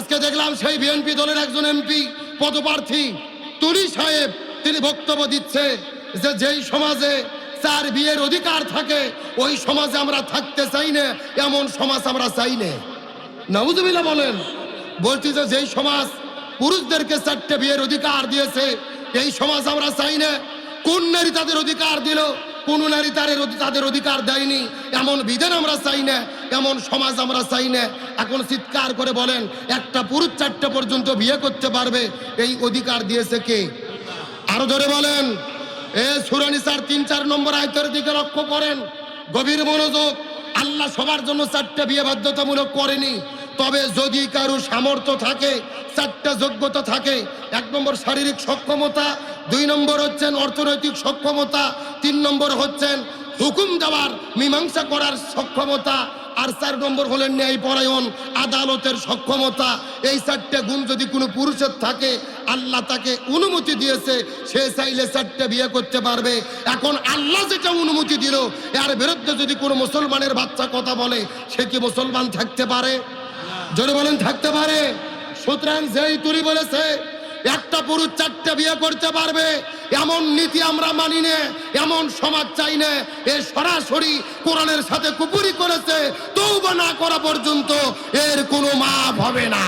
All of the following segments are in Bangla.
আজকে দেখলাম সেই বিএনপি দলের একজন এমপি, পদপ্রার্থী তুলি সাহেব। তিনি বক্তব্য দিচ্ছে যে যেই সমাজে চার বিয়ের অধিকার থাকে, ওই সমাজে আমরা থাকতে চাই না, এমন সমাজ আমরা চাই না। নবুজুবিল্লাহ বলেন, বলছি যে যেই সমাজ পুরুষদেরকে চারটে বিয়ের অধিকার দিয়েছে, এই সমাজ আমরা চাই না। কোন নারী তাদের অধিকার দিল? কোন নারী তাদের তাদের অধিকার দেয়নি। এমন বিধান আমরা চাই না, এমন সমাজ আমরা চাই না। এখন চিৎকার করে বলেন, একটা পুরুষ চারটে পর্যন্ত বিয়ে করতে পারবে, এই অধিকার দিয়েছে কে? আরও ধরে বলেন, এ সুরানিসার তিন চার নম্বর আয়তের দিকে লক্ষ্য করেন, গভীর মনোযোগ, আল্লাহ সবার জন্য চারটে বিয়ে বাধ্যতামূলক করেনি। তবে যদি কারও সামর্থ্য থাকে, চারটা যোগ্যতা থাকে, এক নম্বর শারীরিক সক্ষমতা, দুই নম্বর হচ্ছেন অর্থনৈতিক সক্ষমতা, তিন নম্বর হচ্ছেন হুকুম দেওয়ার, মীমাংসা করার সক্ষমতা, আর চার নম্বর হলেন ন্যায় পরায়ণ আদালতের সক্ষমতা। এই চারটে গুণ যদি কোনো পুরুষের থাকে, আল্লাহ তাকে অনুমতি দিয়েছে, সে চাইলে চারটে বিয়ে করতে পারবে। এখন আল্লাহ যেটা অনুমতি দিল, এর বিরুদ্ধে যদি কোনো মুসলমানের বাচ্চা কথা বলে, সে কি মুসলমান থাকতে পারে? জোরে বলেন, থাকতে পারে। সুতরাং যেই তুলি বলেছে, একটা পুরুষ চারটে বিয়ে করতে পারবে, এমন নীতি আমরা মানি নে, এমন সমাজ চাই না। এ সরাসরি কোরআনের সাথে কুপুরি করেছে তৌবা না করা পর্যন্ত এর কোনো মাপ হবে না।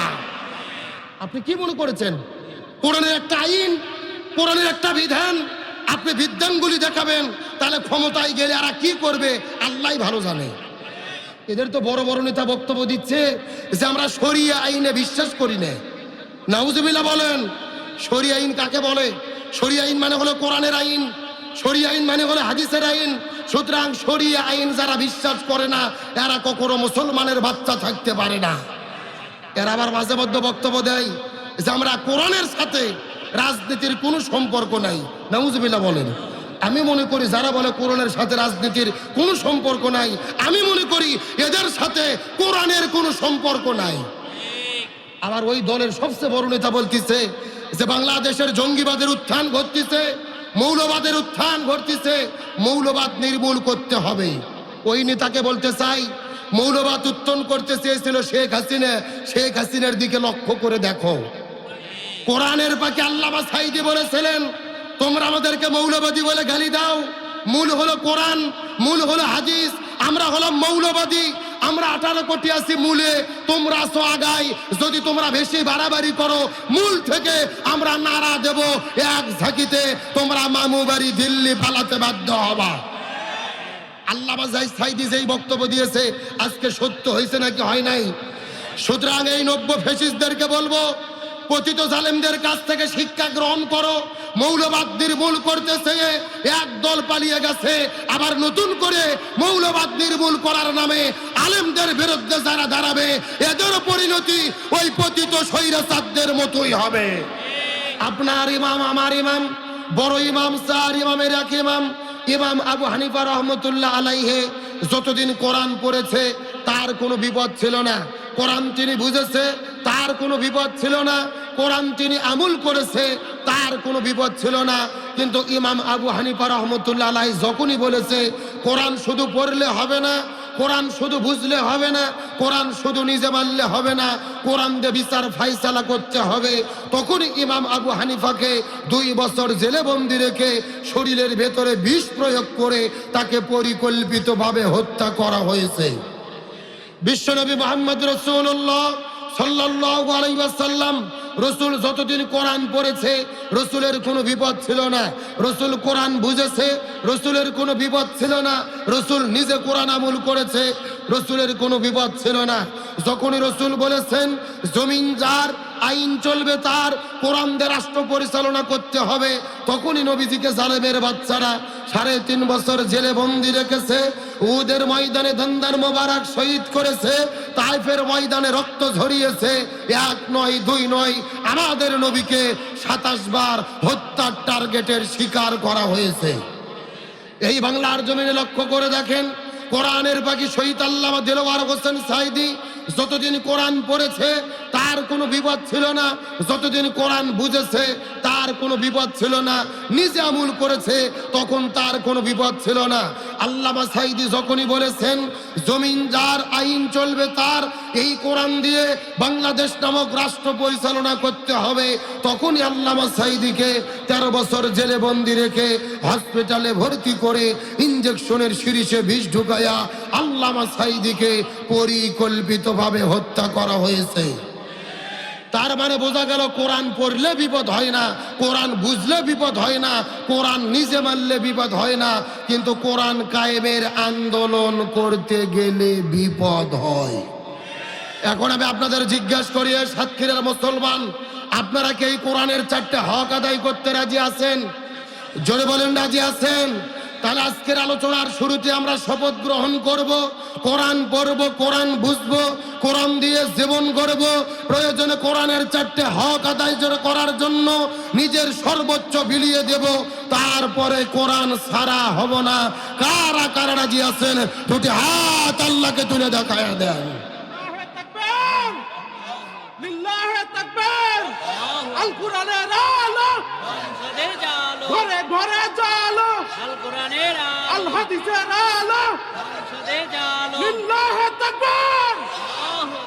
আপনি কি মনে করেছেন? কোরআনের একটা আইন, কোরআনের একটা বিধান, আপনি বিধানগুলি দেখাবেন, তাহলে ক্ষমতায় গেলে আর কি করবে? আল্লাহ ভালো জানে। এদের তো বড় বড় নেতা বক্তব্য দিচ্ছে যে আমরা সরিয়া আইনে বিশ্বাস করি না। বলেন সরিয়া আইন কাকে বলে? সরিয়া আইন মানে হলো কোরআনের আইন সরিয়া আইন মানে হলো হাদিসের আইন। সুতরাং সরিয়া আইন যারা বিশ্বাস করে না, এরা কখনো মুসলমানের বাচ্চা থাকতে পারে না। এরা আবার মাঝে মধ্যে বক্তব্য দেয় যে আমরা কোরআনের সাথে রাজনীতির কোনো সম্পর্ক নাই। নাউজুবিল্লাহ বলেন। আমি মনে করি যারা বলে কোরআনের সাথে রাজনীতির কোনো সম্পর্ক নাই, আমি মনে করি এদের সাথে কোরআনের কোনো সম্পর্ক নাই। আবার ওই দলের সবচেয়ে বড় নেতা বলতেছে যে বাংলাদেশের জঙ্গিবাদের উত্থান ঘটতেছে, মৌলবাদের উত্থান ঘটতেছে, মৌলবাদ নির্মূল করতে হবে। ওই নেতাকে বলতে চাই, মৌলবাদ উত্তন করতে চেয়েছিল শেখ হাসিনা, শেখ হাসিনার দিকে লক্ষ্য করে দেখো। কোরআনের পাকে আল্লামা সাইদি বলেছিলেন তোমরা আমাদেরকে মৌলবাদী বলে গালি দাও। মূল হলো কোরআন, মূল হলো হাদিস। আমরা হলাম মৌলবাদী। আমরা আঠারো কোটি আছি মূলে। তোমরা আসো আগাই। যদি তোমরা বেশি বাড়াবাড়ি করো, মূল থেকে আমরা নাড়া দেব এক ঝাঁকিতে। তোমরা মামু বাড়ি দিল্লি পালাতে বাধ্য হবা। আল্লাহ সাইদি যেই বক্তব্য দিয়েছে, আজকে সত্য হয়েছে নাকি হয় নাই? সুতরাং এই নব্য ফেসিসদেরকে বলব পতিত জালেমদের কাছ থেকে শিক্ষা গ্রহণ করো। মৌলবাদ নির্মূল করতেছে, এক দল পালিয়ে গেছে। আবার নতুন করে মৌলবাদ নির্মূল করার নামে আলেমদের বিরুদ্ধে যারা দাঁড়াবে, এদের পরিণতি ওই পতিত স্বৈরাচারদের মতোই হবে। আপনার ইমাম, আমার ইমাম, বড় ইমাম, চার ইমামের এক ইমাম ইমাম আবু হানিফা রহমতুল্লাহ আলাইহে, যতদিন কোরআন পড়েছে, তার কোনো বিপদ ছিল না। কোরআন তিনি বুঝেছে, তার কোনো বিপদ ছিল না। কোরআন তিনি আমুল করেছে, তার কোনো বিপদ ছিল না। কিন্তু ইমাম আবু হানিফা রহমতুল্লাহ আলাই যখনই বলেছে, কোরআন শুধু পড়লে হবে না, কোরআন শুধু বুঝলে হবে না, কোরআন শুধু নিজে মানলে হবে না, কোরআন দিয়ে বিচার ফাইসালা করতে হবে, তখনই ইমাম আবু হানিফাকে দুই বছর জেলে বন্দি রেখে শরীরের ভেতরে বিষ প্রয়োগ করে তাকে পরিকল্পিতভাবে হত্যা করা হয়েছে। বিশ্বনবী মোহাম্মদ রসুল্লাহ ওয়াসাল্লাম রসুল যতদিন কোরআন পড়েছে, রসুলের কোনো বিপদ ছিল না। রসুল কোরআন বুঝেছে, রসুলের কোনো বিপদ ছিল না। রসুল নিজে কোরআন আমল করেছে, রসুলের কোনো বিপদ ছিল না। যখনই রসুল বলেছেন, জমিন যার আইন চলবে তার কোরআন দিয়ে রাষ্ট্র পরিচালনা করতে হবে। তখনই নবীজিকে জালেমের বাচ্চারা সাড়ে তিন বছর জেলে বন্দি রেখেছে উদের ময়দানে দন্দার মোবারক শহীদ করেছে, তাইফের ময়দানে রক্ত ঝরিয়েছে। এক নয়, দুই নয়, আমাদের নবীকে সাতাশ বার হত্যার টার্গেটের শিকার করা হয়েছে। এই বাংলার জমিনে লক্ষ্য করে দেখেন, কোরআনের পাখি শহীদ আল্লামা দিলওয়ার হোসেন সাইদি যতদিন কোরআন পড়েছে, তার কোনো বিপদ ছিল না। যতদিন কোরআন বুঝেছে, তার কোনো বিপদ ছিল না। নিজে আমুল করেছে, তখন তার কোনো বিপদ ছিল না। আল্লামা সাইদি যখনই বলেছেন, জমিন যার আইন চলবে তার, এই কোরআন দিয়ে বাংলাদেশ নামক রাষ্ট্র পরিচালনা করতে হবে। তখনই আল্লামা সাইদিকে তেরো বছর জেলে বন্দি রেখে হসপিটালে ভর্তি করে ইঞ্জেকশনের শিরিষে বিষ ঢুকাইয়া আল্লামা সাইদিকে পরিকল্পিতভাবে হত্যা করা হয়েছে। তার মানে বোঝা গেল, কোরআন পড়লে বিপদ হয় না, কোরআন বুঝলে বিপদ হয় না, কোরআন নিজে মানলে বিপদ হয় না, কিন্তু কোরআন কায়েমের আন্দোলন করতে গেলে বিপদ হয়। এখন আমি আপনাদের জিজ্ঞাসা করি সাতক্ষীরার মুসলমান, আপনারা কি এই কোরআনের চারটে হক আদায় করতে রাজি আছেন? জোরে বলেন, রাজি আছেন? তাহলে আজকের আলোচনার শুরুতে আমরা শপথ গ্রহণ করব কোরআন পড়ব কোরআন বুঝব কোরআন দিয়ে জীবন গড়ব। প্রয়োজনে কোরআনের চারটে হক আদায় করার জন্য নিজের সর্বোচ্চ বিলিয়ে দেব। তারপরে কোরআন সারা হব না। কারা কারা রাজি আছেন? দুটি হাত আল্লাহকে তুলে দেখায় দেন। লিল্লাহে তাকবীর। লিল্লাহে আল। কোরআনের আলো ঘরে ঘরে জালো। আল কোরআনের আল। হাদিসের আলো।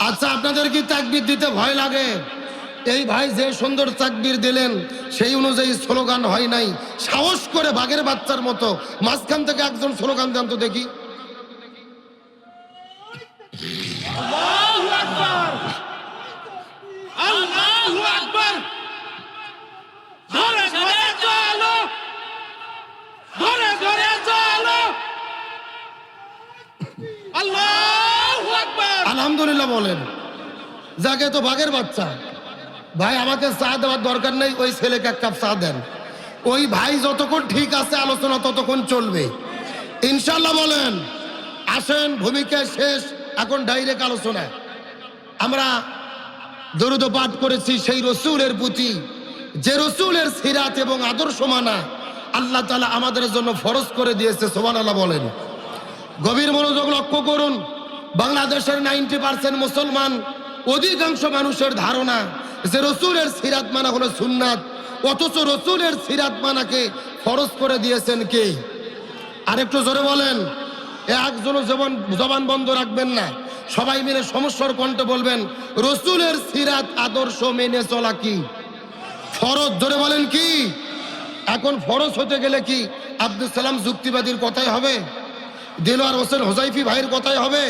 আচ্ছা আপনাদের কি তাকবির দিতে ভয় লাগে? এই ভাই যে সুন্দর চাকবির দিলেন সেই অনুযায়ী স্লোগান হয় নাই। সাহস করে বাঘের বাচ্চার মতো। মাঝখান থেকে একজন স্লোগান দেন তো দেখি আল্লাহু আকবার আল্লাহু আকবার ঘরে ঘরে জালো ঘরে ঘরে জালো আল্লাহু আকবার আলহামদুলিল্লাহ বলেন। যাকে তো বাঘের বাচ্চা। ভাই, আমাকে চা দেওয়ার দরকার নেই, ওই ছেলেকে এক কাপ চা দেন। ওই ভাই যতক্ষণ ঠিক আছে, আলোচনা ততক্ষণ চলবে। ইনশাল্লাহ বলেন, আসেন, ভূমিকা শেষ, এখন ডাইরেক্ট আলোচনা। আমরা দরুদ পাঠ করেছি সেই রসুলের প্রতি। যে রসুলের সিরাত এবং আদর্শ মানা আল্লাহ তালা আমাদের জন্য ফরজ করে দিয়েছে সোমান আল্লাহ বলেন। গভীর মনোযোগ লক্ষ্য করুন। বাংলাদেশের নাইনটি পার্সেন্ট মুসলমান অধিকাংশ মানুষের ধারণা যে রসুলের সিরাত মানা হলো সুন্নাত, অথচ রসুলের সিরাত মানাকে ফরজ করে দিয়েছেন কে? আরেকটু জোরে বলেন একজনও জবান জবান বন্ধ রাখবেন না। সবাই মিলে সমস্যার কণ্ঠে বলবেন, রসুলের সিরাত আদর্শ মেনে চলা কি? ফরজ, জোরে বলেন কি? এখন ফরজ হতে গেলে কি আব্দুল সালাম যুক্তিবাদীর কথাই হবে? দিলওয়ার হোসেন হোজাইফি ভাইয়ের কথাই হবে?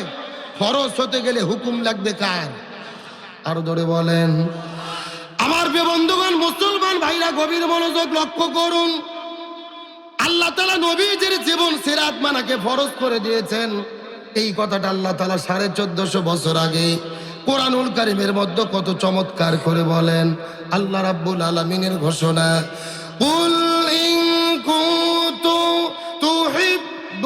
ফরজ হতে গেলে হুকুম লাগবে কার? আরও ধরে বলেন। আমার বন্ধুগণ, মুসলমান ভাইরা, গভীর মনোযোগ লক্ষ্য করুন। আল্লাহ তালা নবীজির জীবন সিরাত মানাকে ফরজ করে দিয়েছেন। এই কথাটা আল্লাহ তালা সাড়ে চোদ্দশো বছর আগে কোরআনুল কারিমের মধ্যে কত চমৎকার করে বলেন। আল্লাহ রাব্বুল আলমিনের ঘোষণা, কুল ইন কুনতু তুহিব্বুনাল্লাহা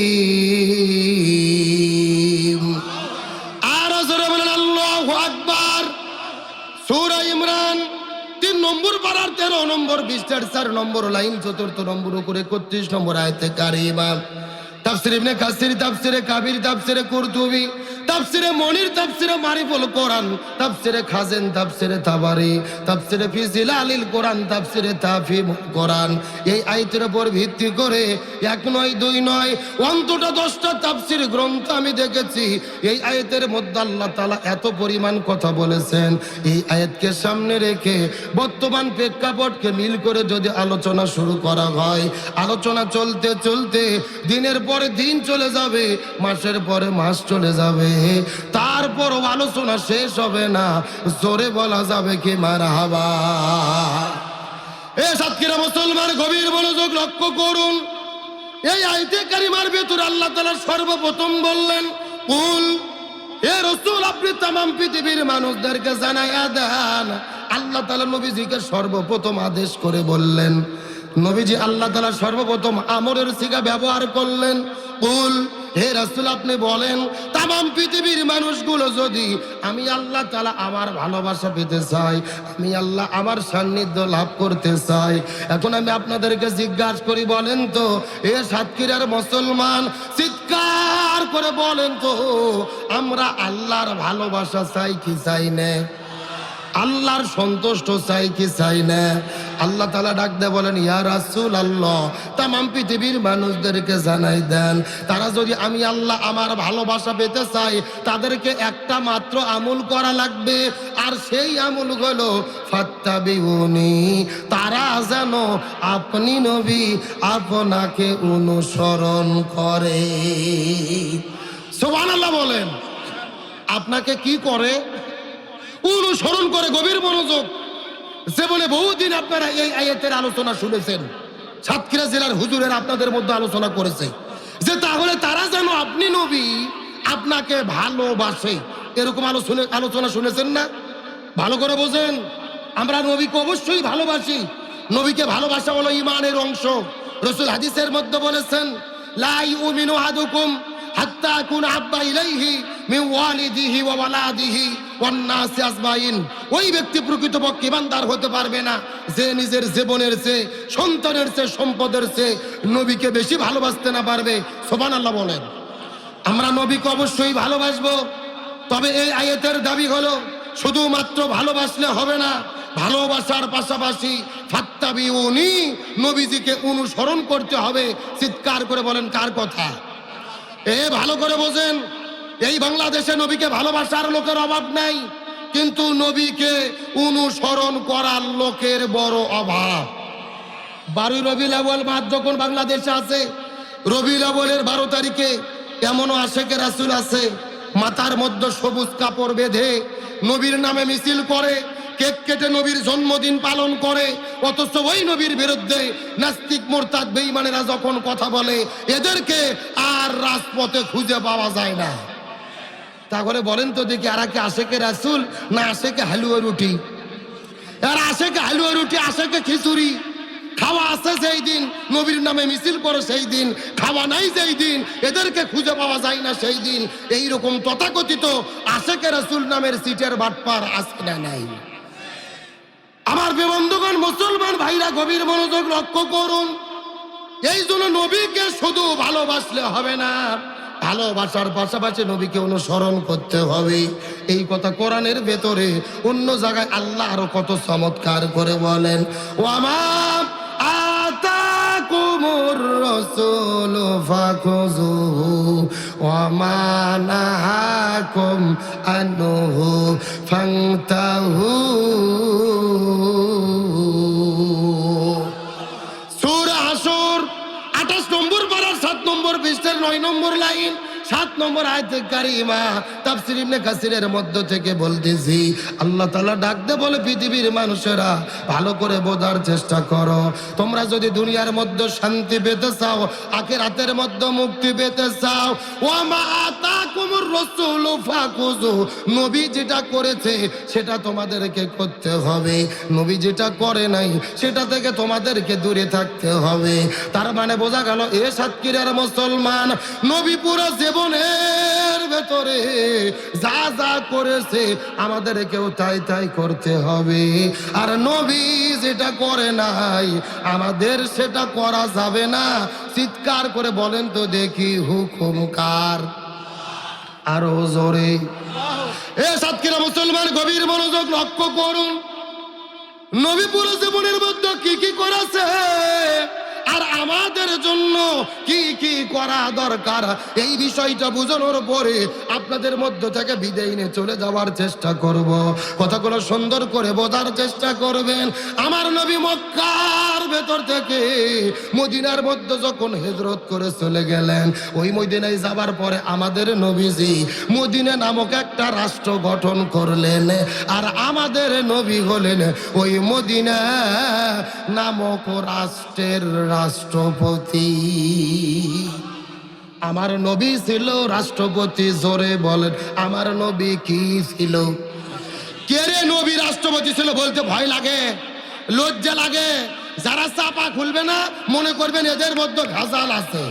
পারার তেরো নম্বর বিশটার চার নম্বর লাইন চতুর্থ নম্বর করে একত্রিশ নম্বর আয়তে কারিমা। তাফসির ইবনে কাসির, তাফসিরে কাবির, তাফসিরে কুরতুবি, তাফসিরে মনির, তাফসিরে মারিফুল কোরআন, তাফসিরে খাজেন, তাফসিরে তাবারি, তাফসিরে ফি জিলালিল কোরআন, তাফসিরে তাফিম কোরআন। এই আয়াতের উপর ভিত্তি করে এক নয়, দুই নয়, অন্তত দশটা তাফসির গ্রন্থ আমি দেখেছি। এই আয়াতের মধ্যে আল্লাহ তাআলা এত পরিমাণ কথা বলেছেন। এই আয়াতকে সামনে রেখে বর্তমান প্রেক্ষাপটকে মিল করে যদি আলোচনা শুরু করা হয়, আলোচনা চলতে চলতে দিনের পরে দিন চলে যাবে, মাসের পরে মাস চলে যাবে। তারপরও আলোচনা শেষ হবে না, জোরে বলা যাবে কি মার হাবা এ সাতক্ষীরা মুসলমান, গভীর মনোযোগ লক্ষ্য করুন। এই আইতে কারিমার ভেতর আল্লাহ তালা সর্বপ্রথম বললেন, কুল, এ রসুল, আপনি তামাম পৃথিবীর মানুষদেরকে জানাইয়া দেন। আল্লাহ তালা নবীজিকে সর্বপ্রথম আদেশ করে বললেন নবীজি আল্লাহ তালা সর্বপ্রথম আমরের সিগা ব্যবহার করলেন। উল হে রাসূল, আপনি বলেন, তামাম পৃথিবীর মানুষগুলো যদি আমি আল্লাহ তালা আমার ভালোবাসা পেতে চাই, আমি আল্লাহ আমার সান্নিধ্য লাভ করতে চাই, এখন আমি আপনাদেরকে জিজ্ঞাসা করি, বলেন তো, এ সাতক্ষীরার মুসলমান চিৎকার করে বলেন তো, আমরা আল্লাহর ভালোবাসা চাই কি চাই না? আল্লাহর সন্তুষ্ট চাই কি চাই না? আল্লাহ তালা ডাক দে বলেন, ইয়া রাসূল আল্লাহ তামাম পৃথিবীর মানুষদেরকে জানাই দেন। তারা যদি আমি আল্লাহ আমার ভালোবাসা পেতে চাই, তাদেরকে একটা মাত্র আমল করা লাগবে। আর সেই আমল হলো, ফাত্তাবিউনি, তারা যেন আপনি নবী, আপনাকে অনুসরণ করে। সুবহানাল্লাহ বলেন। আপনাকে কি করে? অনুসরণ করে গভীর মনোযোগ। যে বলে বহুদিন আপনারা এই আয়াতের আলোচনা শুনেছেন। সাতক্ষীরা জেলার হুজুরের আপনাদের মধ্যে আলোচনা করেছে যে তাহলে তারা যেন আপনি নবী, আপনাকে ভালোবাসে। এরকম আলোচনা আলোচনা শুনেছেন না? ভালো করে বোঝেন। আমরা নবীকে অবশ্যই ভালোবাসি। নবীকে ভালোবাসা হলো ইমানের অংশ। রসুল হাদিসের মধ্যে বলেছেন লাই উমিনু আদুকুম হাত্তা কুন আব্বা ইলাইহি মিন ওয়ালিদিহি ওয়া ওয়ালাদিহি ওয়ান নাসি আজমাইন। ওই ব্যক্তি প্রকৃতপক্ষে ইমানদার হতে পারবে না। যে নিজের জীবনের চেয়ে, সন্তানের চেয়ে, সম্পদের চেয়ে নবীকে বেশি ভালোবাসতে না পারবে। সুবহানাল্লাহ বলেন। আমরা নবীকে অবশ্যই ভালোবাসবো। তবে এই আয়াতের দাবি হলো, শুধুমাত্র ভালোবাসলে হবে না, ভালোবাসার পাশাপাশি ফাত্তাবি উনি নবীজিকে অনুসরণ করতে হবে। চিৎকার করে বলেন, কার কথা? এ, ভালো করে বোঝেন, এই বাংলাদেশে নবীকে ভালোবাসার লোকের অভাব নাই, কিন্তু নবীকে অনুসরণ করার লোকের বড় অভাব। বারোই রবি আউয়াল মাস যখন বাংলাদেশে আছে রবি আউয়ালের বারো তারিখে এমনও আশেকে রাসুল আছে, মাথার মধ্যে সবুজ কাপড় বেঁধে নবীর নামে মিছিল করে কেক কেটে নবীর জন্মদিন পালন করে, অথচ ওই নবীর বিরুদ্ধে নাস্তিক, মোরতাদ, বেঈমানেরা যখন কথা বলে, এদেরকে আর রাজপথে খুঁজে পাওয়া যায় না। তাহলে বলেন তো দেখি আর কি আশেকে রাসুল না আশেকে হালুয়া রুটি? আর আশেকে হালুয়া রুটি, আশেকে খিচুড়ি। খাওয়া আছে সেই দিন, নবীর নামে মিছিল করে সেই দিন, খাওয়া নাই সেই দিন, এদেরকে খুঁজে পাওয়া যায় না সেই দিন। এই রকম তথাকথিত আশেকে রাসুল নামের সিটের বাটপার আছে না নাই। আমার বন্ধুগণ মুসলমান ভাইরা গভীর মনোযোগ লক্ষ্য করুন। এই জন্য নবীকে শুধু ভালোবাসলে হবে না, ভালোবাসার পাশাপাশি নবীকে অনুসরণ করতে হবে। এই কথা কোরআনের ভেতরে অন্য জায়গায় আল্লাহ আরও কত চমৎকার করে বলেন ও আমার আতাকুমুর রাসূল ফাখুযুহু ওয়া মা নাহাকুম আনহু নম্বর পৃষ্ঠের নয় নম্বর লাইন। সাত নম্বর আয়তে কারিমা তাফসির ইবনে কাসিরের মধ্য থেকে বলতেছি, আল্লাহ তাআলা ডাক দে বলে পৃথিবীর মানুষেরা, ভালো করে বোঝার চেষ্টা করো। তোমরা যদি দুনিয়ার মধ্যে শান্তি পেতে চাও, আখিরাতের মধ্যে মুক্তি পেতে চাও ওয়া মা আতাকুমুর রাসূলু ফাকুযু নবী যেটা করেছে, সেটা তোমাদেরকে করতে হবে। নবী যেটা করে নাই, সেটা থেকে তোমাদেরকে দূরে থাকতে হবে। তার মানে বোঝা গেল, এ সাতক্ষীরার মুসলমান, নবী পুরো জীবনের ভেতরে যা যা করেছে আমাদেরকেও তাই তাই করতে হবে। আর নবী যেটা করে নাই, আমাদের সেটা করা যাবে না। চিৎকার করে বলেন তো দেখি হুকুম কার। আরও জোরে। এ সাতক্ষীরা মুসলমান, গভীর মনোযোগ লক্ষ্য করুন। নবী পুরো জীবনের মধ্যে কি কি করেছে? আর আমাদের জন্য কি কি করা দরকার? এই বিষয়টা বোঝানোর পরে আপনাদের মধ্য থেকে বিদায় নিয়ে চলে যাওয়ার চেষ্টা করব। কথাগুলো সুন্দর করে বোঝার চেষ্টা করবেন। আমার নবী মক্কার ভেতর থেকে মদিনার মধ্যে যখন হেজরত করে চলে গেলেন, ওই মদিনায় যাবার পরে আমাদের নবীজি মদিনা নামক একটা রাষ্ট্র গঠন করলেন। আর আমাদের নবী হলেন ওই মদিনা নামক রাষ্ট্রের রাষ্ট্রপতি। আমার নবী ছিল রাষ্ট্রপতি, জোরে বলেন, আমার নবী কি ছিল? কে রে নবী রাষ্ট্রপতি ছিল বলতে ভয় লাগে, লজ্জা লাগে। যারা চাপা খুলবে না, মনে করবেন এদের মধ্যে ভেজাল আছে।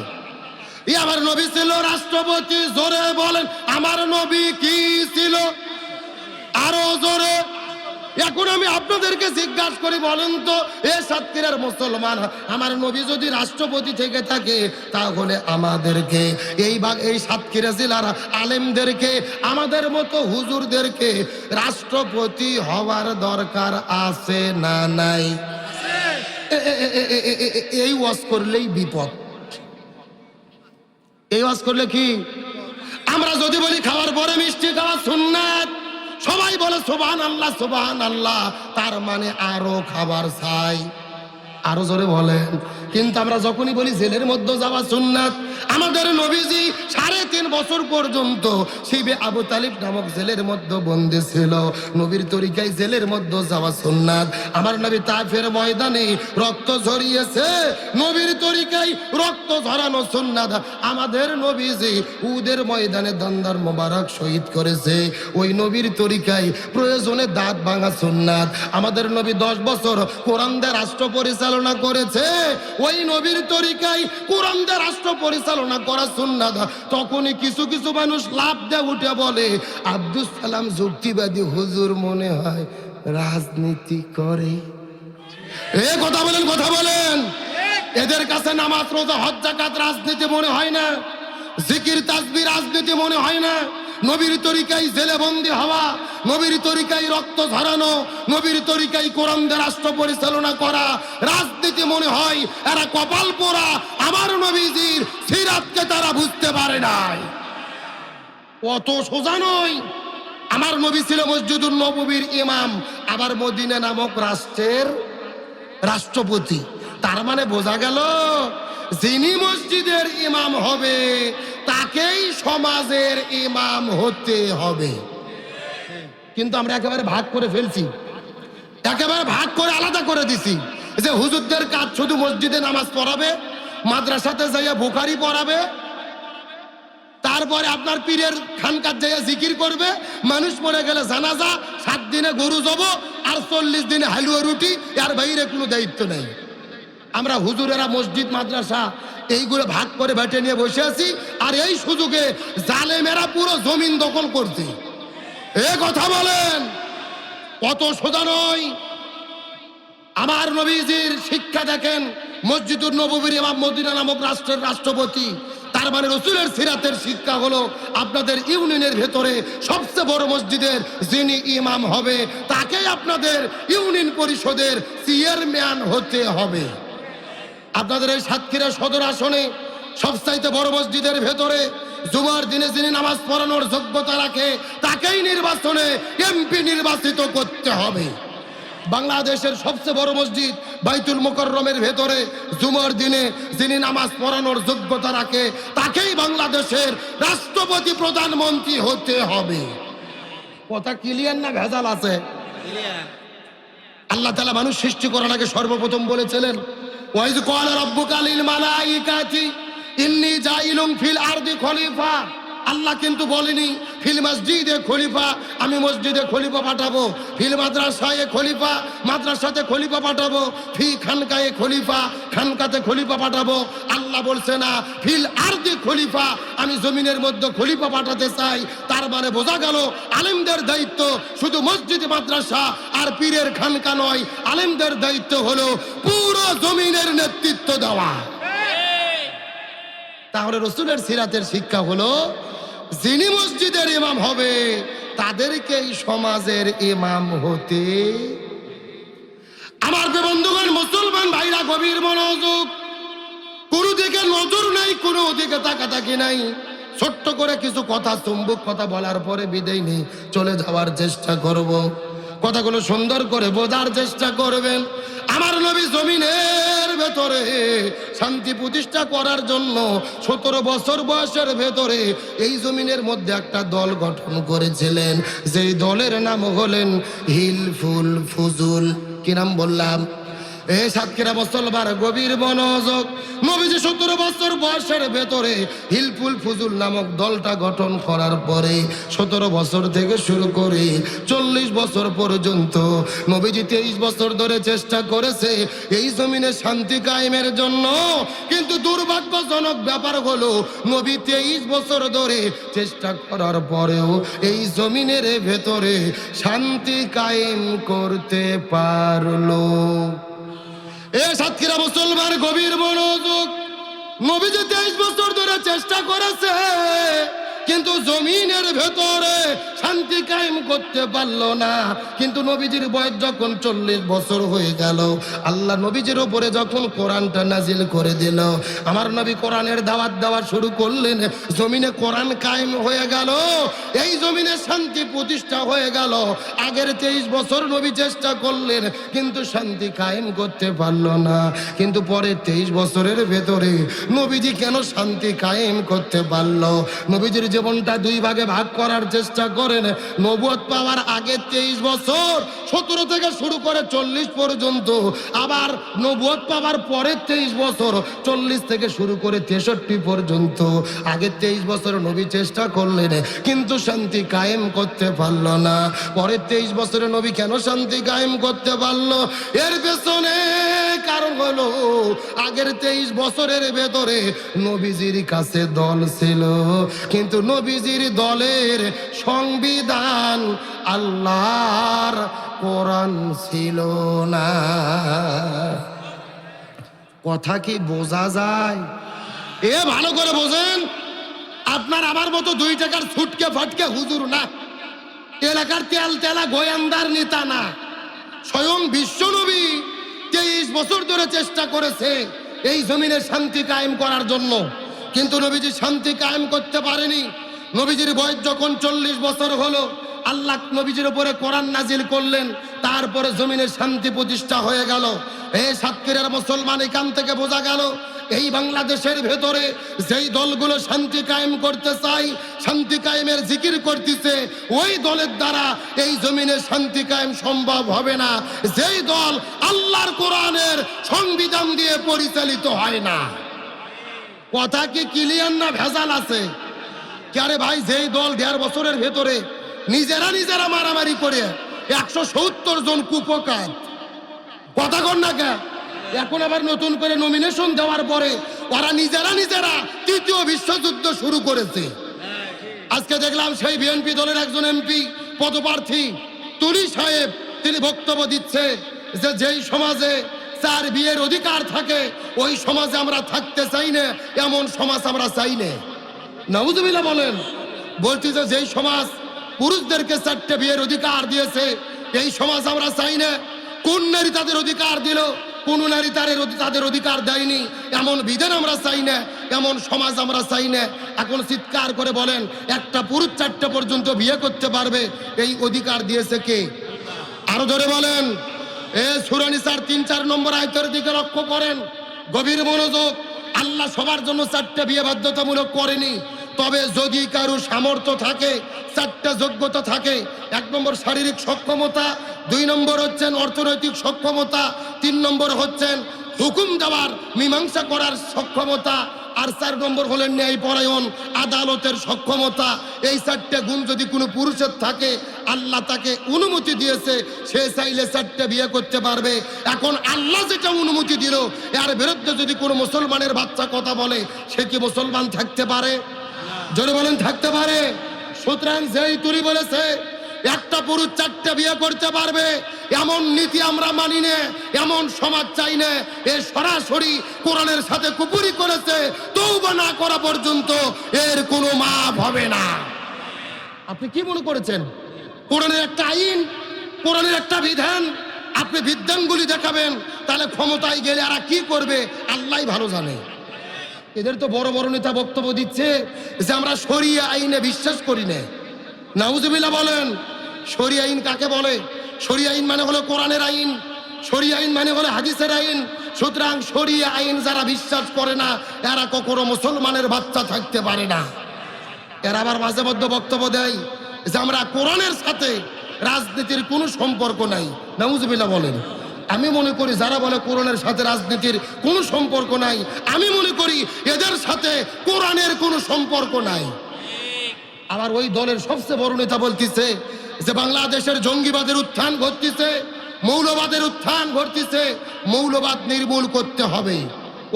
ই আমার নবী ছিল রাষ্ট্রপতি, জোরে বলেন, আমার নবী কি ছিল? আরও জোরে। এখন আমি আপনাদেরকে জিজ্ঞাসা করি, বলেন তো, এ সাতক্ষীরার মুসলমান, আমার নবী যদি রাষ্ট্রপতি থেকে থাকে, তাহলে আমাদেরকে এই ভাগ এই সাতক্ষীরা জেলার আলেমদেরকে, আমাদের মতো হুজুরদেরকে রাষ্ট্রপতি হওয়ার দরকার আছে না নাই? এই ওয়াজ করলেই বিপদ। এই ওয়াজ করলে কি? আমরা যদি বলি খাওয়ার পরে মিষ্টি খাওয়া সুন্নাত সবাই বলে সোবান আল্লাহ সোবান আল্লাহ তার মানে আরও খাবার চাই। আরও জোরে বলেন। কিন্তু আমরা যখনই বলি জেলের মধ্যে যাওয়া সুন্নাত, আমাদের নবীজি সাড়ে তিন বছর পর্যন্ত শিবে আবু তালিব নামক জেলের মধ্যে বন্দি ছিল। নবীর তরিকায় জেলের মধ্যে যাওয়া সুন্নাত। আমার নবী তাফের ময়দানে রক্ত ঝরিয়েছে, নবীর তরিকায় রক্ত ঝরানো সুন্নাত। আমাদের নবীজি উদের ময়দানে দন্দার মোবারক শহীদ করেছে। ওই নবীর তরিকায় প্রয়োজনে দাঁত ভাঙা সুন্নাত। আমাদের নবী দশ বছর কোরআন রাষ্ট্র পরিচালনা করেছে। ওই নবীর তরিকায় কোরআন রাষ্ট্র পরিচালনা করা সুন্নাত। তখনই কিছু কিছু মানুষ লাভ দিয়ে উঠে বলে আব্দুল সালাম যুক্তিবাদী হুজুর মনে হয় রাজনীতি করে। এ কথা বলেন কথা বলেন। এদের কাছে নামাজ, রোজা, হজ রাজনীতি মনে হয় না। জিকির তাসবি রাজনীতি মনে হয় না। নবীর তরিকায় জেলে বন্দি হওয়া, নবীর তরিকায় রক্ত ঝরানো, নবীর তরিকায় কোরআন দিয়ে রাষ্ট্র পরিচালনা করা, রাজনীতি মনে হয় এরা কপাল পোড়া, আমার নবীজির সিরাতকে তারা বুঝতে পারে নাই। অত সোজা নয়। আমার নবী ছিল মসজিদুল নববীর ইমাম, আবার মদিনা নামক রাষ্ট্রের রাষ্ট্রপতি। তার মানে বোঝা গেল, যিনি মসজিদের ইমাম হবে তাকেই সমাজের ইমাম হতে হবে। কিন্তু আমরা একেবারে ভাগ করে ফেলছি। একেবারে ভাগ করে আলাদা করে দিছি। যে হুজুরদের কাজ শুধু মসজিদে নামাজ পড়াবে, মাদ্রাসাতে যাইয়া বুখারি পড়াবে, তারপরে আপনার পীরের খানকার যাইয়া জিকির করবে, মানুষ মরে গেলে জানাজা, সাত দিনে গরু জব, আর চল্লিশ দিনে হালুয়া রুটি আর বাইরে কোনো দায়িত্ব নেই। আমরা হুজুরেরা মসজিদ, মাদ্রাসা, এইগুলো ভাগ করে বেটে নিয়ে বসে আছি, আর এই সুযোগে জালেমেরা পুরো জমিন দখল করছে। এ কথা বলেন, কত সোজা নয়। আমার নবীজির শিক্ষা দেখেন মসজিদুর নবীর ইমাম মদিনা নামক রাষ্ট্রের রাষ্ট্রপতি, তার মানে রসুলের সিরাতের শিক্ষা হলো আপনাদের ইউনিয়নের ভেতরে সবচেয়ে বড় মসজিদের যিনি ইমাম হবে, তাকেই আপনাদের ইউনিয়ন পরিষদের চেয়ারম্যান হতে হবে। আপনাদের এই সাতক্ষীরা সদর আসনে সবচাইতে বড় মসজিদের ভেতরে জুমার দিনে যিনি নামাজ পড়ানোর যোগ্যতা রাখে তাকেই নির্বাচনে এমপি নির্বাচিত করতে হবে। বাংলাদেশের সবচেয়ে বড় মসজিদ বাইতুল মোকররমের ভেতরে জুমার দিনে যিনি নামাজ পড়ানোর যোগ্যতা রাখে তাকেই বাংলাদেশের রাষ্ট্রপতি প্রধানমন্ত্রী হতে হবে। কথা ক্লিয়ার না ভেজাল আছে? আল্লাহ তালা মানুষ সৃষ্টি করার আগে সর্বপ্রথম বলেছিলেন আল্লাহ কিন্তু বলেনি, ফিল মসজিদে খলিফা, আমি মসজিদে খলিফা পাঠাবো। ফিল মাদ্রাসায় খলিফা, মাদ্রাসাতে খলিফা পাঠাবো। ফি খানকায়ে খলিফা, খানকাতে খলিফা পাঠাবো। আল্লাহ বলছে না, ফিল আরদি খলিফা, আমি জমিনের মধ্যে খলিফা পাঠাতে চাই। তার মানে বোঝা গেল, আলেমদের দায়িত্ব শুধু মসজিদ, মাদ্রাসা আর পীরের খানকা নয়, আলেমদের দায়িত্ব হলো পুরো জমিনের নেতৃত্ব দেওয়া। তাহলে রসুলের সিরাতের শিক্ষা হলো, যিনি মসজিদের ইমাম হবে সমাজের ইমাম হতে আমার বন্ধুগণ, মুসলমান ভাইরা, গভীর মনোযোগ। কোনো দিকে নজর নেই, কোনো দিকে তাকাতাকি নাই। ছোট্ট করে কিছু কথা, চুম্বক কথা বলার পরে বিদায় নেই চলে যাওয়ার চেষ্টা করব। কথাগুলো সুন্দর করে বোঝার চেষ্টা করবেন। আমার নবী জমিনের ভেতরে শান্তি প্রতিষ্ঠা করার জন্য সতেরো বছর বয়সের ভেতরে এই জমিনের মধ্যে একটা দল গঠন করেছিলেন। যেই দলের নাম হলেন হিলফুল ফুজুল। কি নাম বললাম? এ সাতক্ষীরা মুসলমান গভীর মনোযোগ নবীজি সত্তর বছর বয়সের ভেতরে হিলফুল ফুজুল নামক দলটা গঠন করার পরে সতেরো বছর থেকে শুরু করে চল্লিশ বছর পর্যন্ত নবীজি তেইশ বছর ধরে চেষ্টা করেছে এই জমিনে শান্তি কায়েমের জন্য। কিন্তু দুর্ভাগ্যজনক ব্যাপার হলো নবী তেইশ বছর ধরে চেষ্টা করার পরেও এই জমিনের ভেতরে শান্তি কায়েম করতে পারল। এ সাতক্ষীরা মুসলমান গভীর মনোযোগ। নবীজি তেইশ বছর ধরে চেষ্টা করেছে কিন্তু জমিনের ভেতরে শান্তি কায়েম করতে পারল না। কিন্তু নবীজির বয়স যখন চল্লিশ বছর হয়ে গেল, আল্লাহ নবীজির উপরে যখন কোরআনটা নাজিল করে দিল, আমার নবী কোরআনের দাওয়াত দেওয়া শুরু করলেন, জমিনে কোরআন কায়েম হয়ে গেল, এই জমিনে শান্তি প্রতিষ্ঠা হয়ে গেল। আগের তেইশ বছর নবী চেষ্টা করলেন, কিন্তু শান্তি কায়েম করতে পারল না। কিন্তু পরে তেইশ বছরের ভেতরে নবীজি কেন শান্তি কায়েম করতে পারল? নবীজির জীবনটা দুই ভাগে ভাগ করার চেষ্টা করেন নবুয়ত পাওয়ার আগে তেইশ বছর, সতেরো থেকে শুরু করে চল্লিশ পর্যন্ত, আবার নবুয়ত পাওয়ার পরে তেইশ বছর, চল্লিশ থেকে শুরু করে তেষট্টি পর্যন্ত। আগে তেইশ বছর নবী চেষ্টা করলেন, কিন্তু শান্তি কায়েম করতে পারল না। পরে তেইশ বছরে নবী কেন শান্তি কায়েম করতে পারল? এর পেছনে কারণ হলো, আগের তেইশ বছরের ভেতরে নবীজির কাছে দল ছিল। কিন্তু নবীজির দলের সংবিধান আল্লাহর কোরআন ছিল না। কথা কি বোঝা যায়? এ ভালো করে বোঝেন, আপনার আমার মতো দুই টাকার ছুটকে ফটকে হুজুর না। এলাকার তেল তেলা গোয়ান্দার নেতা না। স্বয়ং বিশ্বনবী তেইশ বছর ধরে চেষ্টা করেছে এই জমিনে শান্তি কায়েম করার জন্য। কিন্তু নবীজি শান্তি কায়েম করতে পারেনি। নবীজির বয়স যখন চল্লিশ বছর হলো, আল্লাহ নবীজির উপরে কোরআন নাজিল করলেন, তারপরে জমিনে শান্তি প্রতিষ্ঠা হয়ে গেল। এই সাতক্ষীরার মুসলমান এখান থেকে বোঝা গেল, এই বাংলাদেশের ভেতরে যেই দলগুলো শান্তি কায়েম করতে চাই শান্তি কায়েমের জিকির করতেছে, ওই দলের দ্বারা এই জমিনে শান্তি কায়েম সম্ভব হবে না। যেই দল আল্লাহর কোরআনের সংবিধান দিয়ে পরিচালিত হয় না। কথা কি ক্লিয়ার না ভেজাল আছে? আরে ভাই যেই দল দেড় বছরের ভেতরে নিজেরা নিজেরা মারামারি করে একশো সত্তর জন কুপকাত কথা কর না কে? এখন আবার নতুন করে নমিনেশন দেওয়ার পরে ওরা নিজেরা নিজেরা তৃতীয় বিশ্বযুদ্ধ শুরু করেছে। আজকে দেখলাম সেই বিএনপি দলের একজন এমপি পদপ্রার্থী তুলি সাহেব, তিনি বক্তব্য দিচ্ছে যে যেই সমাজে চার বিয়ের অধিকার থাকে, ওই সমাজে আমরা থাকতে চাই না, এমন সমাজ আমরা চাই না। নাউজুবিল্লাহ বলেন, বলছি যে যেই সমাজ পুরুষদেরকে চারটে বিয়ের অধিকার দিয়েছে, এই সমাজ আমরা চাই না। কোন নারী তাদের অধিকার দিল, কোন নারী তাদের তাদের অধিকার দেয়নি, এমন বিধান আমরা চাই না, এমন সমাজ আমরা চাই না। এখন চিৎকার করে বলেন, একটা পুরুষ চারটে পর্যন্ত বিয়ে করতে পারবে, এই অধিকার দিয়েছে কে? আরও ধরে বলেন, এ সুরানি স্যার তিন চার নম্বর আয়তের দিকে লক্ষ্য করেন, গভীর মনোযোগ আল্লাহ সবার জন্য চারটা বিয়ে বাধ্যতামূলক করেনি। তবে যদি কারও সামর্থ্য থাকে, চারটা যোগ্যতা থাকে, এক নম্বর শারীরিক সক্ষমতা, দুই নম্বর হচ্ছেন অর্থনৈতিক সক্ষমতা, তিন নম্বর হচ্ছেন হুকুম দেওয়ার, মীমাংসা করার সক্ষমতা আর চার নম্বর হলেন ন্যায় পরায়ণ, আদালতের সক্ষমতা। এই চারটে গুণ যদি কোনো পুরুষের থাকে, আল্লাহ তাকে অনুমতি দিয়েছে, সে চাইলে চারটে বিয়ে করতে পারবে। এখন আল্লাহ যেটা অনুমতি দিল, এর বিরুদ্ধে যদি কোনো মুসলমানের বাচ্চা কথা বলে, সে কি মুসলমান থাকতে পারে? জোরে বলেন, থাকতে পারে? সুতরাং যেই তুলি বলেছে একটা পুরুষ চারটে বিয়ে করতে পারবে, এমন নীতি আমরা মানি নে, এমন সমাজ চাই না। এ সরাসরি কোরআনের সাথে কুপুরি করেছে তৌবা না করা পর্যন্ত এর কোনো মাপ হবে না। আপনি কি মনে করেছেন? কোরআনের একটা আইন, কোরআনের একটা বিধান, আপনি বিধানগুলি দেখাবেন, তাহলে ক্ষমতায় গেলে আর কি করবে? আল্লাহ ভালো জানে। এদের তো বড় বড় নেতা বক্তব্য দিচ্ছে যে আমরা সরিয়ে আইনে বিশ্বাস করি না। নাউজুবিল্লাহ বলেন সরিয়া আইন কাকে বলে? সরিয়া আইন মানে হলো কোরআনের আইন সরিয়া আইন মানে হলো হাদিসের আইন। সুতরাং সরিয়া আইন যারা বিশ্বাস করে না, এরা কখনো মুসলমানের বাচ্চা থাকতে পারে না। এরা আবার মাঝে মধ্যে বক্তব্য দেয় যে আমরা কোরআনের সাথে রাজনীতির কোনো সম্পর্ক নাই। নাউজুবিল্লাহ বলেন, আমি মনে করি যারা বলে কোরআনের সাথে রাজনীতির কোনো সম্পর্ক নাই, আমি মনে করি এদের সাথে কোরআনের কোনো সম্পর্ক নাই। আবার ওই দলের সবচেয়ে বড় নেতা বলতেছে যে বাংলাদেশের জঙ্গিবাদের উত্থান ঘটতেছে, মৌলবাদের উত্থান ঘটতেছে, মৌলবাদ নির্মূল করতে হবে।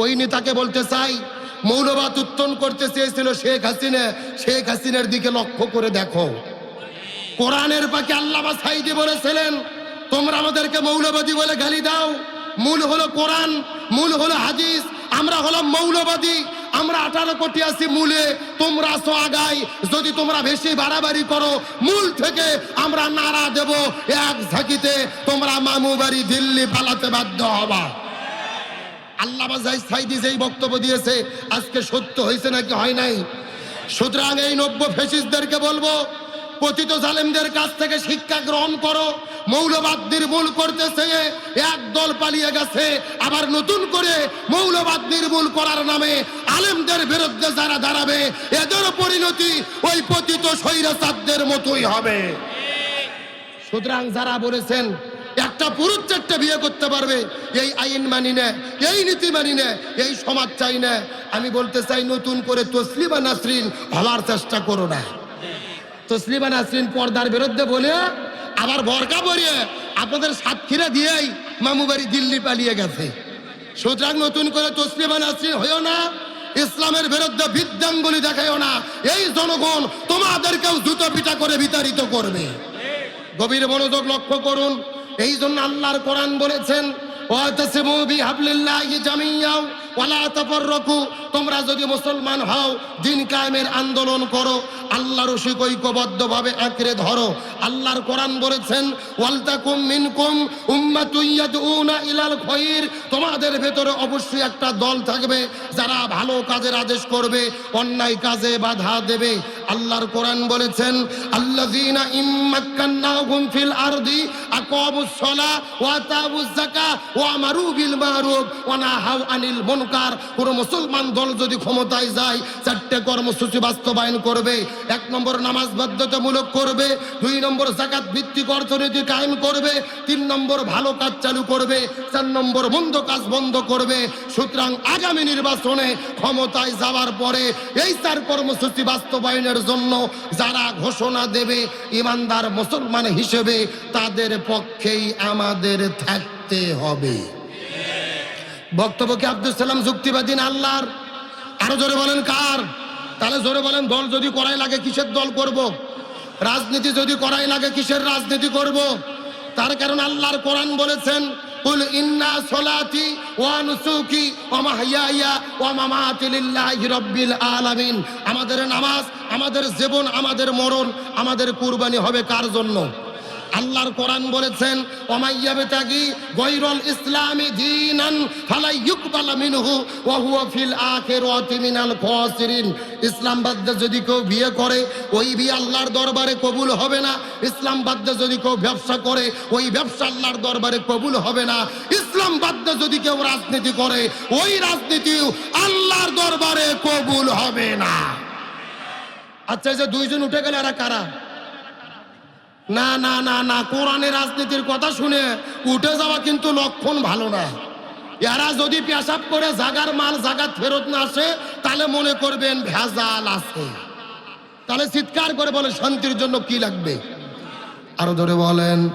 ওই নেতাকে বলতে চাই, মৌলবাদ উত্তন করতে চেয়েছিল শেখ হাসিনা, শেখ হাসিনার দিকে লক্ষ্য করে দেখো। কোরআনের পাকে আল্লামা সাইদি বলেছিলেন, তোমরা আমাদেরকে মৌলবাদী বলে গালি দাও। মূল হলো কোরআন, মূল হলো হাদিস। আমরা হলাম মৌলবাদী, আমরা আঠারো কোটি আছি মূলে, তোমরা আসো আগাই। যদি তোমরা বেশি বাড়াবাড়ি করো, মূল থেকে আমরা নাড়া দেব এক ঝাঁকিতে। তোমরা মামু বাড়ি দিল্লি পালাতে বাধ্য হবা। আল্লাহ সাইদি যেই বক্তব্য দিয়েছে, আজকে সত্য হয়েছে নাকি হয় নাই? সুতরাং এই নব্য ফেসিসদেরকে বলব পতিত জালেমদের কাছ থেকে শিক্ষা গ্রহণ করো। মৌলবাদ নির্মূল করতেছে চেয়ে এক দল পালিয়ে গেছে। আবার নতুন করে মৌলবাদ নির্মূল করার নামে আলেমদের বিরুদ্ধে যারা দাঁড়াবে, এদের পরিণতি ওই পতিত স্বৈরাচারদের মতোই হবে। সুতরাং যারা বলেছেন, একটা পুরুষ চারটে বিয়ে করতে পারবে, এই আইন মানি না, এই নীতি মানি না, এই সমাজ চাই না। আমি বলতে চাই, নতুন করে তসলিমা নাসরিন হওয়ার চেষ্টা করো না। তসলিমা নাসরিন পর্দার বিরুদ্ধে বলে আবার বরকা পরিয়ে আপনাদের সাতক্ষীরা দিয়েই মামু বাড়ি দিল্লি পালিয়ে গেছে। সুতরাং নতুন করে তসলিমা নাসরিন হয়েও না, ইসলামের বিরুদ্ধে বিদ্যাঙ্গুলি দেখাইও না। এই জনগণ তোমাদেরকেও জুতো পিটা করে বিতাড়িত করবে। গভীর মনোযোগ লক্ষ্য করুন, এই জন্য আল্লাহর কোরআন বলেছেন ওয়াতাসিমু বিহাবলিল্লাহি ওয়ালা তাফাররাকু, তোমরা যদি মুসলমান হও, দিন কায়েমের আন্দোলন করো, আল্লাহর রশিক ঐক্যবদ্ধভাবে আঁকড়ে ধরো। আল্লাহর কোরআন বলেছেন ওয়ালতাকুম মিনকুম উম্মাতুন ইয়াদউনা ইলাল খায়র তোমাদের ভেতরে অবশ্যই একটা দল থাকবে, যারা ভালো কাজের আদেশ করবে, অন্যায় কাজে বাধা দেবে। আল্লাহর কোরআন বলেছেন, আল্লাযীনা ইম্মাক্কান্নাহুম ফিল আরদি আকামুস সালা ওয়া আতাউজ যাকা ওয়া আমারু বিল মারুফ ওয়া নাহাউ আনিল মুনকার। কোন মুসলমান দল যদি ক্ষমতায় যায়, চারটে কর্মসূচি বাস্তবায়ন করবে, এক নম্বর নামাজ বাধ্যতামূলক করবে, দুই নম্বর জাকাত ভিত্তিক অর্থনীতি কায়েম করবে, তিন নম্বর ভালো কাজ চালু করবে, চার নম্বর মন্দ কাজ বন্ধ করবে। সুতরাং আগামী নির্বাচনে ক্ষমতায় যাওয়ার পরে এই চার কর্মসূচি বাস্তবায়নের জন্য যারা ঘোষণা দেবে, ইমানদার মুসলমান হিসেবে তাদের পক্ষেই আমাদের থাকতে হবে। বক্তব্য কি আব্দুল সালাম যুক্তিবাদী না আল্লাহর আরও জোরে বলেন কার তাহলে জোরে বলেন, দল যদি করাই লাগে কিসের দল করব। রাজনীতি যদি করাই লাগে কিসের রাজনীতি করব। তার কারণ আল্লাহর কোরআন বলেছেন আমাদের নামাজ, আমাদের জীবন, আমাদের মরণ, আমাদের কুরবানি হবে কার জন্য আল্লাহর কোরআন বলেছেন ওমাইয়াবতাগি গৈরুল ইসলামি দীনান ফালাই ইউকবাল মিনহু ওয়া হুয়া ফিল আখিরাতি মিনাল খাসিরিন। ইসলাম বাদ্যে যদি কেউ বিয়ে করে, ওই বিয়ে আল্লাহর দরবারে কবুল হবে না। ইসলাম বাদ্যে যদি কেউ ব্যবসা করে, ওই ব্যবসা আল্লাহর দরবারে কবুল হবে না। ইসলাম বাদ্যে যদি কেউ রাজনীতি করে, ওই রাজনীতিও আল্লাহর দরবারে কবুল হবে না। আচ্ছা যে দুইজন উঠে গেলে, এরা কারা? না না না না কোরআনে রাজনীতির কথা শুনে উঠে যাওয়া কিন্তু লক্ষণ ভালো না। এরা যদি পেশাব করে জাগার মাল জাগার ফেরত না আসে, তাহলে মনে করবেন ভেজাল আছে। তাহলে চিৎকার করে বলে শান্তির জন্য কি লাগবে? আরও ধরে বলেন।